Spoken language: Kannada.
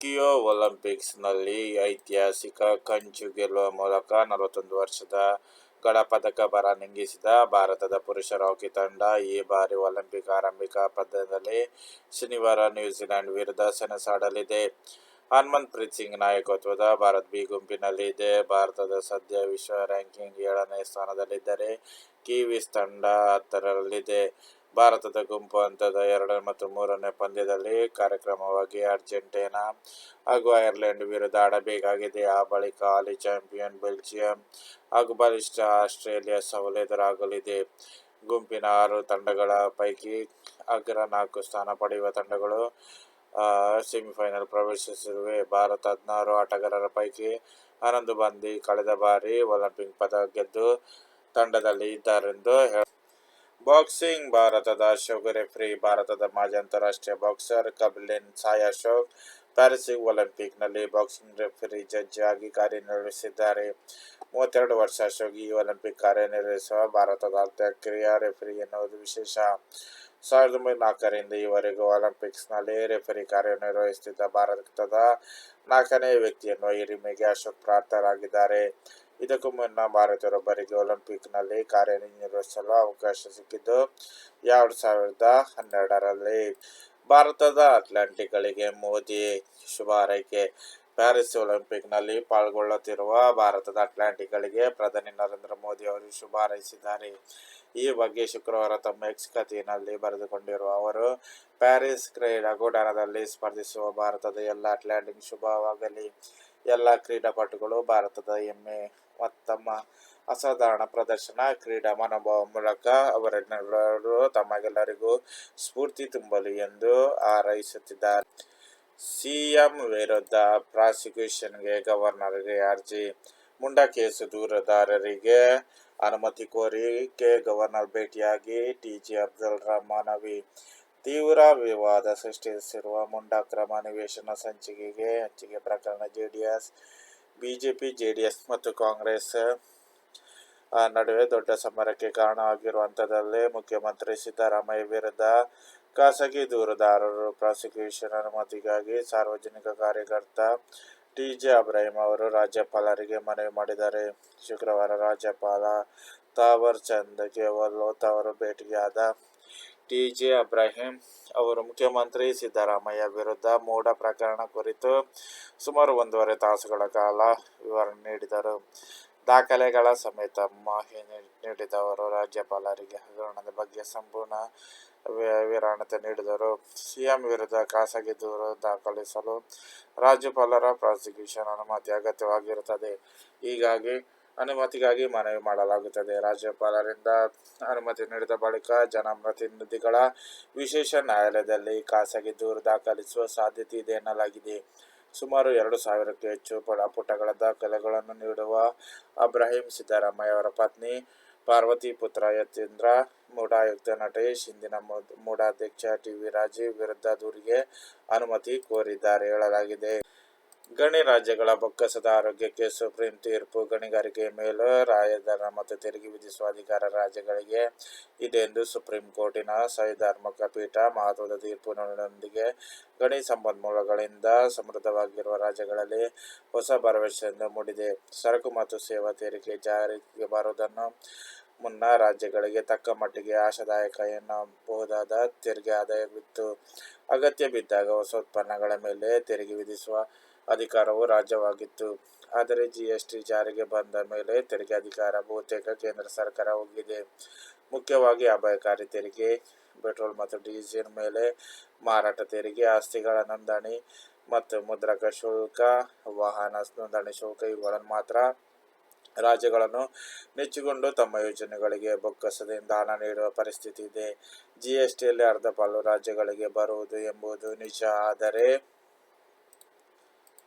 ಟೋಕಿಯೋ ಒಲಿಂಪಿಕ್ಸ್ನಲ್ಲಿ ಐತಿಹಾಸಿಕ ಕಂಚು ಗೆಲ್ಲುವ ಮೂಲಕ ನಲವತ್ತೊಂದು ವರ್ಷದ ಗಡಪದಕ ಬರ ನಿಂಗಿಸಿದ ಭಾರತದ ಪುರುಷರ ಹಾಕಿ ತಂಡ ಈ ಬಾರಿ ಒಲಿಂಪಿಕ್ ಆರಂಭಿಕ ಪಂದ್ಯದಲ್ಲಿ ಶನಿವಾರ ನ್ಯೂಜಿಲೆಂಡ್ ವಿರುದ್ಧ ಸೆಣಸಾಡಲಿದೆ. ಹನುಮಂತ ಪ್ರೀತ್ ಸಿಂಗ್ ನಾಯಕತ್ವದ ಭಾರತ್ ಬಿ ಗುಂಪಿನಲ್ಲಿದೆ. ಭಾರತದ ಸದ್ಯ ವಿಶ್ವ ರ್ಯಾಂಕಿಂಗ್ ಏಳನೇ ಸ್ಥಾನದಲ್ಲಿದ್ದರೆ, ಕಿವೀಸ್ ತಂಡ ಹತ್ತರಲ್ಲಿದೆ. ಭಾರತದ ಗುಂಪು ಹಂತದ ಎರಡನೇ ಮತ್ತು ಮೂರನೇ ಪಂದ್ಯದಲ್ಲಿ ಕಾರ್ಯಕ್ರಮವಾಗಿ ಅರ್ಜೆಂಟೀನಾ ಹಾಗೂ ಐರ್ಲೆಂಡ್ ವಿರುದ್ಧ ಆಡಬೇಕಾಗಿದೆ. ಆ ಬಳಿಕ ಹಾಲಿ ಚಾಂಪಿಯನ್ ಬೆಲ್ಜಿಯಂ ಹಾಗೂ ಬಲಿಷ್ಠ ಆಸ್ಟ್ರೇಲಿಯಾ ಸವಲೆದುರಾಗಲಿದೆ ಗುಂಪಿನ ಆರು ತಂಡಗಳ ಪೈಕಿ ಅಗ್ರ ನಾಲ್ಕು ಸ್ಥಾನ ಪಡೆಯುವ ತಂಡಗಳು ಸೆಮಿಫೈನಲ್ ಪ್ರವೇಶಿಸಿರುವೆ ಭಾರತ ಹದಿನಾರು ಆಟಗಾರರ ಪೈಕಿ ಹನ್ನೊಂದು ಮಂದಿ ಕಳೆದ ಬಾರಿ ಒಲಿಂಪಿಕ್ ಪದಕ ಗೆದ್ದು ತಂಡದಲ್ಲಿ ಇದ್ದಾರೆಂದು ಹೇಳಲಾಗಿದೆ. ಬಾಕ್ಸಿಂಗ್, ಭಾರತದ ಅಶೋಕ್ ರೆಫ್ರಿ, ಭಾರತದ ಮಾಜಿ ಅಂತಾರಾಷ್ಟ್ರೀಯ ಬಾಕ್ಸರ್ ಕಬ್ಲಿನ್ ಸಾಯ್ ಅಶೋಕ್ ಪ್ಯಾರಿಸ್ ಒಲಿಂಪಿಕ್ನಲ್ಲಿ ಬಾಕ್ಸಿಂಗ್ ರೆಫರಿ ಜಡ್ಜ್ ಆಗಿ ಕಾರ್ಯನಿರ್ವಹಿಸಿದ್ದಾರೆ. ಮೂವತ್ತೆರಡು ವರ್ಷ ಅಶೋಕ್ ಈ ಒಲಿಂಪಿಕ್ ಕಾರ್ಯನಿರ್ವಹಿಸುವ ಭಾರತದ ಅಂತ್ಯಕ್ರಿಯ ರೆಫರಿ ಎನ್ನುವುದು ವಿಶೇಷ. ಸಾವಿರದ ಒಂಬೈನೂರ ನಾಲ್ಕರಿಂದ ಈವರೆಗೂ ಒಲಿಂಪಿಕ್ಸ್ನಲ್ಲಿ ರೆಫರಿ ಕಾರ್ಯನಿರ್ವಹಿಸುತ್ತಿದ್ದ ಭಾರತದ ನಾಲ್ಕನೇ ವ್ಯಕ್ತಿಯನ್ನು ಹಿರಿಮೆಗೆ ಅಶೋಕ್ ಪಾತ್ರರಾಗಿದ್ದಾರೆ. ಇದಕ್ಕೂ ಮುನ್ನ ಭಾರತೀಯರೊಬ್ಬರಿಗೆ ಒಲಿಂಪಿಕ್ನಲ್ಲಿ ಕಾರ್ಯನಿರ್ವಹಿಸಲು ಅವಕಾಶ ಸಿಕ್ಕಿದ್ದು ಎರಡು ಸಾವಿರದ ಹನ್ನೆರಡರಲ್ಲಿ. ಭಾರತದ ಅಥ್ಲೀಟ್ಗಳಿಗೆ ಮೋದಿ ಶುಭ ಹಾರೈಕೆ ಪ್ಯಾರಿಸ್ ಒಲಿಂಪಿಕ್ನಲ್ಲಿ ಪಾಲ್ಗೊಳ್ಳುತ್ತಿರುವ ಭಾರತದ ಅಥ್ಲೀಟ್ಗಳಿಗೆ ಪ್ರಧಾನಿ ನರೇಂದ್ರ ಮೋದಿ ಅವರು ಶುಭ ಹಾರೈಸಿದ್ದಾರೆ. ಈ ಬಗ್ಗೆ ಶುಕ್ರವಾರ ತಮ್ಮ ಎಕ್ಸ್ ಖಾತೆಯಲ್ಲಿ ಬರೆದುಕೊಂಡಿರುವ ಅವರು, ಪ್ಯಾರಿಸ್ ಕ್ರೀಡಾಂಗಣದಲ್ಲಿ ಸ್ಪರ್ಧಿಸುವ ಭಾರತದ ಎಲ್ಲ ಅಟ್ಲಾಂಟಿಕ್ ಶುಭವಾಗಲಿ. ಎಲ್ಲ ಕ್ರೀಡಾಪಟುಗಳು ಭಾರತದ ಹೆಮ್ಮೆ. ತಮ್ಮ ಅಸಾಧಾರಣ ಪ್ರದರ್ಶನ, ಕ್ರೀಡಾ ಮನೋಭಾವ ಮೂಲಕ ಅವರೆಲ್ಲರೂ ತಮಗೆಲ್ಲರಿಗೂ ಸ್ಫೂರ್ತಿ ತುಂಬಲಿ ಎಂದು ಹಾರೈಸುತ್ತಿದ್ದಾರೆ ಸಿಎಂ ವಿರುದ್ಧ ಪ್ರಾಸಿಕ್ಯೂಷನ್ಗೆ ಗವರ್ನರ್ಗೆ ಅರ್ಜಿ. ಮುಂಡಾ ಕೇಸು ದೂರದಾರರಿಗೆ ಅನುಮತಿ ಕೋರಿ ಕೆ ಗವರ್ನರ್ ಭೇಟಿಯಾಗಿ ಟಿಜೆ ಅಬ್ದುಲ್ ಮನವಿ. ತೀವ್ರ ವಿವಾದ ಸೃಷ್ಟಿಸಿರುವ ಮುಂಡಾ ಕ್ರಮ ನಿವೇಶನ ಹಂಚಿಕೆ ಪ್ರಕರಣ ಜೆಡಿಎಸ್, ಬಿಜೆಪಿ, ಎಸ್ ಮತ್ತು ಕಾಂಗ್ರೆಸ್ ನಡುವೆ ದೊಡ್ಡ ಸಮರಕ್ಕೆ ಕಾರಣವಾಗಿರುವಂಥದ್ದಲ್ಲಿ ಮುಖ್ಯಮಂತ್ರಿ ಸಿದ್ದರಾಮಯ್ಯ ವಿರುದ್ಧ ಖಾಸಗಿ ದೂರುದಾರರು ಪ್ರಾಸಿಕ್ಯೂಷನ್ ಅನುಮತಿಗಾಗಿ ಸಾರ್ವಜನಿಕ ಕಾರ್ಯಕರ್ತ ಟಿ. ಜೆ. ಅಬ್ರಾಹಿಂ ಅವರು ರಾಜ್ಯಪಾಲರಿಗೆ ಮನವಿ ಮಾಡಿದ್ದಾರೆ. ಶುಕ್ರವಾರ ರಾಜ್ಯಪಾಲ ತಾವರ್ ಚಂದ್ ಗೆಹ್ಲೋಟ್ ಅವರು ಭೇಟಿಯಾದ ಟಿ. ಜೆ. ಅಬ್ರಾಹಿಂ ಅವರು ಮುಖ್ಯಮಂತ್ರಿ ಸಿದ್ದರಾಮಯ್ಯ ವಿರುದ್ಧ ಮೋಡ ಪ್ರಕರಣ ಕುರಿತು ಸುಮಾರು ಒಂದೂವರೆ ತಾಸುಗಳ ಕಾಲ ವಿವರಣೆ ನೀಡಿದರು. ದಾಖಲೆಗಳ ಸಮೇತ ಮಾಹಿತಿ ನೀಡಿದವರು ರಾಜ್ಯಪಾಲರಿಗೆ ಹಗರಣದ ಬಗ್ಗೆ ಸಂಪೂರ್ಣ ವಿರಾಣತೆ ನೀಡಿದರು. ಸಿಎಂ ವಿರುದ್ಧ ಖಾಸಗಿ ದೂರು ದಾಖಲಿಸಲು ರಾಜ್ಯಪಾಲರ ಪ್ರಾಸಿಕ್ಯೂಷನ್ ಅನುಮತಿ ಅಗತ್ಯವಾಗಿರುತ್ತದೆ. ಹೀಗಾಗಿ ಅನುಮತಿಗಾಗಿ ಮನವಿ ಮಾಡಲಾಗುತ್ತದೆ. ರಾಜ್ಯಪಾಲರಿಂದ ಅನುಮತಿ ನೀಡಿದ ಬಳಿಕ ಜನಪ್ರತಿನಿಧಿಗಳ ವಿಶೇಷ ನ್ಯಾಯಾಲಯದಲ್ಲಿ ಖಾಸಗಿ ದೂರು ದಾಖಲಿಸುವ ಸಾಧ್ಯತೆ ಇದೆ ಎನ್ನಲಾಗಿದೆ. ಸುಮಾರು ಎರಡು ಸಾವಿರಕ್ಕೂ ಹೆಚ್ಚು ಪುಟಗಳ ದಾಖಲೆಗಳನ್ನು ನೀಡುವ ಅಬ್ರಾಹಿಂ ಸಿದ್ದರಾಮಯ್ಯ ಅವರ ಪತ್ನಿ ಪಾರ್ವತಿ, ಪುತ್ರ ಯತೀಂದ್ರ, ಮೂಡಾ ಆಯುಕ್ತ ನಟೇಶ್, ಹಿಂದಿನ ಮೂಢಾಧ್ಯಕ್ಷ ಟಿ. ವಿ. ರಾಜೀವ್ ವಿರುದ್ಧ ದೂರಿಗೆ ಅನುಮತಿ ಕೋರಿದ್ದಾರೆ ಎನ್ನಲಾಗಿದೆ. ಗಣಿ ರಾಜ್ಯಗಳ ಬೊಕ್ಕಸದ ಆರೋಗ್ಯಕ್ಕೆ ಸುಪ್ರೀಂ ತೀರ್ಪು, ಗಣಿಗಾರಿಕೆ ಮೇಲೂ ರಾಯದರ ಮತ್ತು ತೆರಿಗೆ ವಿಧಿಸುವ ಅಧಿಕಾರ ರಾಜ್ಯಗಳಿಗೆ ಇದೆ ಎಂದು ಸುಪ್ರೀಂ ಕೋರ್ಟಿನ ಸಂವಿಧಾನಾತ್ಮಕ ಪೀಠ ಮಹತ್ವದ ತೀರ್ಪಿನೊಂದಿಗೆ ಗಣಿ ಸಂಪನ್ಮೂಲಗಳಿಂದ ಸಮೃದ್ಧವಾಗಿರುವ ರಾಜ್ಯಗಳಲ್ಲಿ ಹೊಸ ಭರವಸೆಯನ್ನು ಮೂಡಿದೆ. ಸರಕು ಮತ್ತು ಸೇವಾ ತೆರಿಗೆ ಜಾರಿಗೆ ಬರುವುದನ್ನು ಮುನ್ನ ರಾಜ್ಯಗಳಿಗೆ ತಕ್ಕ ಮಟ್ಟಿಗೆ ಆಶಾದಾಯಕ ಎನ್ನಬಹುದಾದ ತೆರಿಗೆ ಆದಾಯವಿತ್ತು. ಅಗತ್ಯ ಬಿದ್ದಾಗ ಹೊಸ ಉತ್ಪನ್ನಗಳ ಮೇಲೆ ತೆರಿಗೆ ವಿಧಿಸುವ ಅಧಿಕಾರವೂ ರಾಜ್ಯವಾಗಿತ್ತು ಆದರೆ ಜಿಎಸ್ಟಿ ಜಾರಿಗೆ ಬಂದ ಮೇಲೆ ತೆರಿಗೆ ಅಧಿಕಾರ ಬಹುತೇಕ ಕೇಂದ್ರ ಸರ್ಕಾರ ಹೋಗಿದೆ. ಮುಖ್ಯವಾಗಿ ಅಪಾಯಕಾರಿ ತೆರಿಗೆ, ಪೆಟ್ರೋಲ್ ಮತ್ತು ಡೀಸೆಲ್ ಮೇಲೆ ಮಾರಾಟ ತೆರಿಗೆ, ಆಸ್ತಿಗಳ ನೋಂದಣಿ ಮತ್ತು ಮುದ್ರಕ ಶುಲ್ಕ, ವಾಹನ ನೋಂದಣಿ ಶುಲ್ಕ ಇವುಗಳನ್ನು ಮಾತ್ರ ರಾಜ್ಯಗಳನ್ನು ನೆಚ್ಚಿಕೊಂಡು ತಮ್ಮ ಯೋಜನೆಗಳಿಗೆ ಬೊಕ್ಕಸದಿಂದ ಹಣ ನೀಡುವ ಪರಿಸ್ಥಿತಿ ಇದೆ. ಜಿಎಸ್ಟಿಯಲ್ಲಿ ಅರ್ಧ ಪಾಲು ರಾಜ್ಯಗಳಿಗೆ ಬರುವುದು ಎಂಬುದು ನಿಜ. ಆದರೆ